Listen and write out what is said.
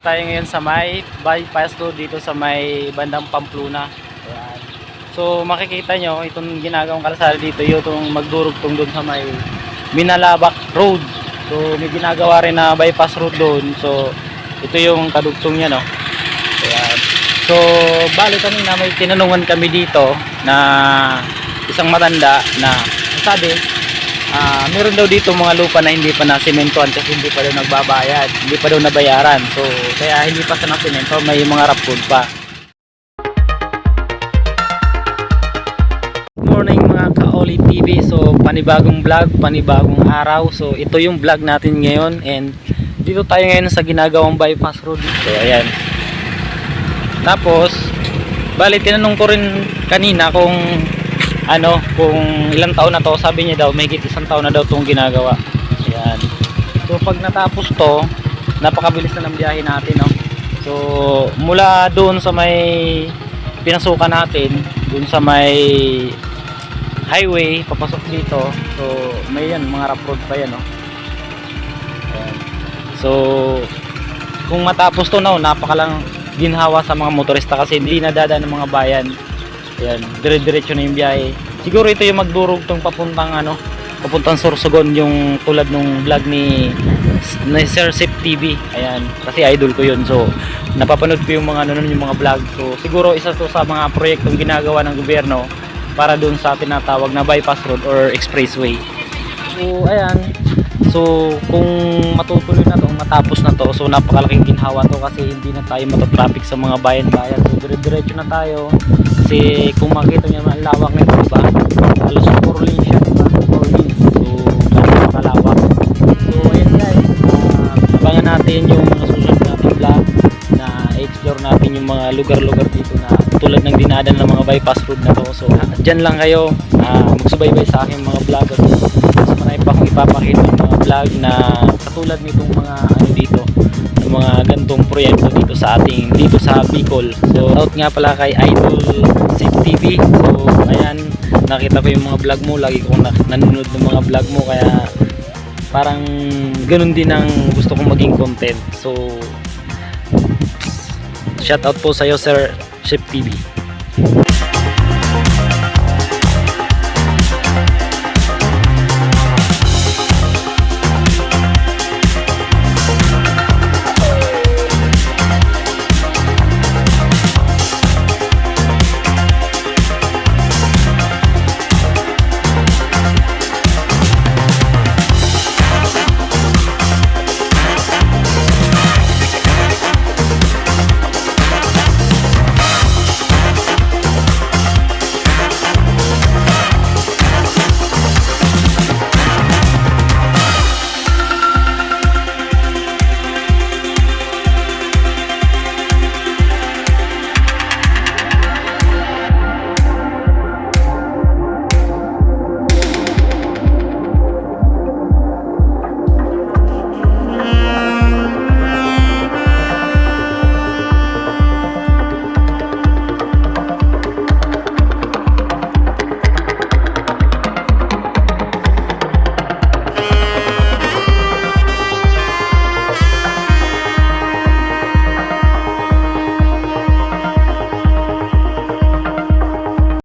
Tayo ngayon sa may bypass road dito sa may bandang Pamplona. Ayan. So makikita nyo itong ginagawang kalsada dito yung magdurugtong doon sa may Minalabak Road. So may ginagawa rin na bypass road doon. So ito yung kadugtong niya no. Ayan. So bali kanina may tinanungan kami dito na isang matanda na sabi Ah, meron daw dito mga lupa na hindi pa nasimentuhan kasi hindi pa daw nagbabayad, hindi pa daw nabayaran. So, kaya hindi pa sa nasimento, may mga rough pa. Morning mga Kaoli TV. So, panibagong vlog, panibagong araw. So, ito yung vlog natin ngayon and dito tayo ngayon sa ginagawang bypass road. So, ayan. Tapos, bali tinanong ko rin kanina kung ano, kung ilang taon na to, sabi niya daw, may isang taon na daw itong ginagawa. Ayan. So, pag natapos to, napakabilis na ng biyahe natin, no? So, mula doon sa may pinasukan natin, doon sa may highway, papasok dito. So, may yan, mga rough road pa yan, no? Ayan. So, kung matapos to, no, napakalang ginhawa sa mga motorista kasi hindi nadadaan ng mga bayan. Ayan, dire-diretso na yung biyahe. Siguro ito yung magdurugtong papuntang ano, papuntang Sorsogon yung tulad nung vlog ni ni Sir Sip TV. Ayan, kasi idol ko yun. So, napapanood ko yung mga ano yung mga vlog. So, siguro isa to sa mga proyektong ginagawa ng gobyerno para doon sa tinatawag na bypass road or expressway. So, ayan. So, kung matutuloy na to, matapos na to, so napakalaking ginhawa to kasi hindi na tayo matatraffic sa mga bayan-bayan. So, dire-diretso na tayo. Kasi kung makita nyo ang lawak nito, diba? Halos 4 lanes siya, diba? 4 lanes. So, napakalawak. So, ayan guys. Uh, abangan natin yung mga susunod nating vlog na explore natin yung mga lugar-lugar dito na tulad ng dinadan ng mga bypass road na to. So, ah, dyan lang kayo. Uh, magsubaybay sa aking mga vlog. At mas marami pa akong ipapakita ng mga vlog na katulad nitong mga mga gantong proyekto dito sa ating dito sa Bicol. So out nga pala kay Idol Sip TV. So ayan, nakita ko yung mga vlog mo, lagi ko na, nanonood ng mga vlog mo kaya parang ganun din ang gusto kong maging content. So shout out po sa iyo Sir Sip TV.